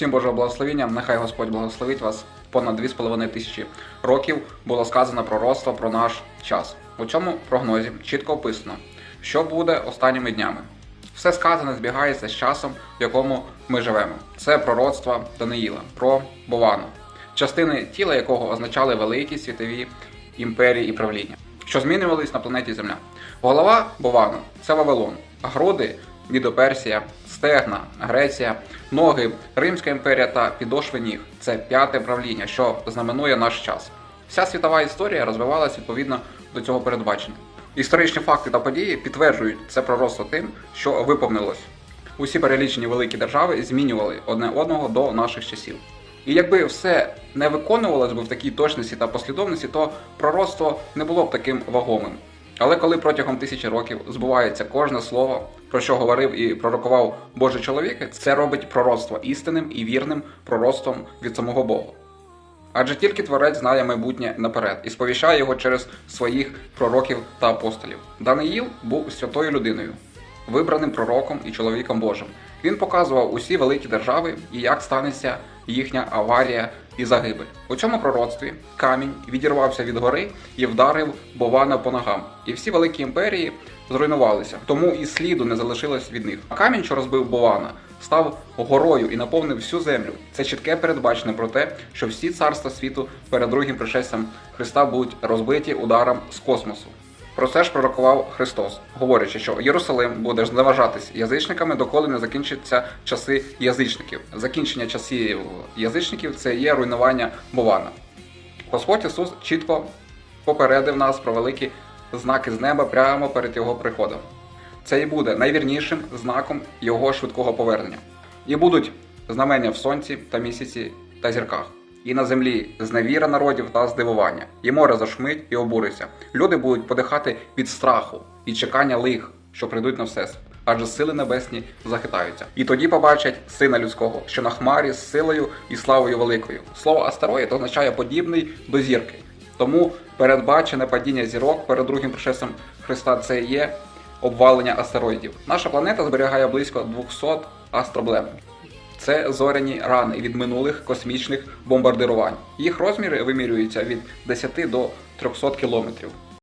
Всім Божого благословення, нехай Господь благословить вас. Понад 2,5 тисячі років було сказано пророцтво про наш час. У цьому прогнозі чітко описано, що буде останніми днями. Все сказане збігається з часом, в якому ми живемо. Це пророцтво Даниїла про Бована, частини тіла якого означали великі світові імперії і правління, що змінювались на планеті Земля. Голова Бована це Вавилон, а груди Мідоперсія, стегна, Греція, ноги, Римська імперія та підошви ніг це п'яте правління, що знаменує наш час. Вся світова історія розвивалася відповідно до цього передбачення. Історичні факти та події підтверджують це пророцтво тим, що виповнилось. Усі перелічені великі держави змінювали одне одного до наших часів. І якби все не виконувалось би в такій точності та послідовності, то пророцтво не було б таким вагомим. Але коли протягом тисячі років збувається кожне слово, про що говорив і пророкував Божий чоловік, це робить пророцтво істинним і вірним пророцтвом від самого Бога. Адже тільки творець знає майбутнє наперед і сповіщає його через своїх пророків та апостолів. Даниїл був святою людиною, вибраним пророком і чоловіком Божим. Він показував усі великі держави і як станеться їхня аварія і загибель. У цьому пророцтві камінь відірвався від гори і вдарив Бована по ногам. І всі великі імперії зруйнувалися, тому і сліду не залишилось від них. А камінь, що розбив Бована, став горою і наповнив всю землю. Це чітке передбачення про те, що всі царства світу перед другим пришестям Христа будуть розбиті ударом з космосу. Про це ж пророкував Христос, говорячи, що Єрусалим буде зневажатись язичниками, доколи не закінчаться часи язичників. Закінчення часів язичників це є руйнування Бована. Господь Ісус чітко попередив нас про великі знаки з неба прямо перед Його приходом. Це і буде найвірнішим знаком Його швидкого повернення. І будуть знамення в сонці та місяці та зірках. І на землі зневіра народів та здивування, і море зашумить і обуриться. Люди будуть подихати від страху і чекання лих, що прийдуть на всесвіт. Адже сили небесні захитаються. І тоді побачать сина людського, що на хмарі з силою і славою великою. Слово астероїд означає подібний до зірки. Тому передбачене падіння зірок перед другим пришестям Христа це є обвалення астероїдів. Наша планета зберігає близько 200 астроблем. Це зоряні рани від минулих космічних бомбардирувань. Їх розміри вимірюються від 10 до 300 кілометрів.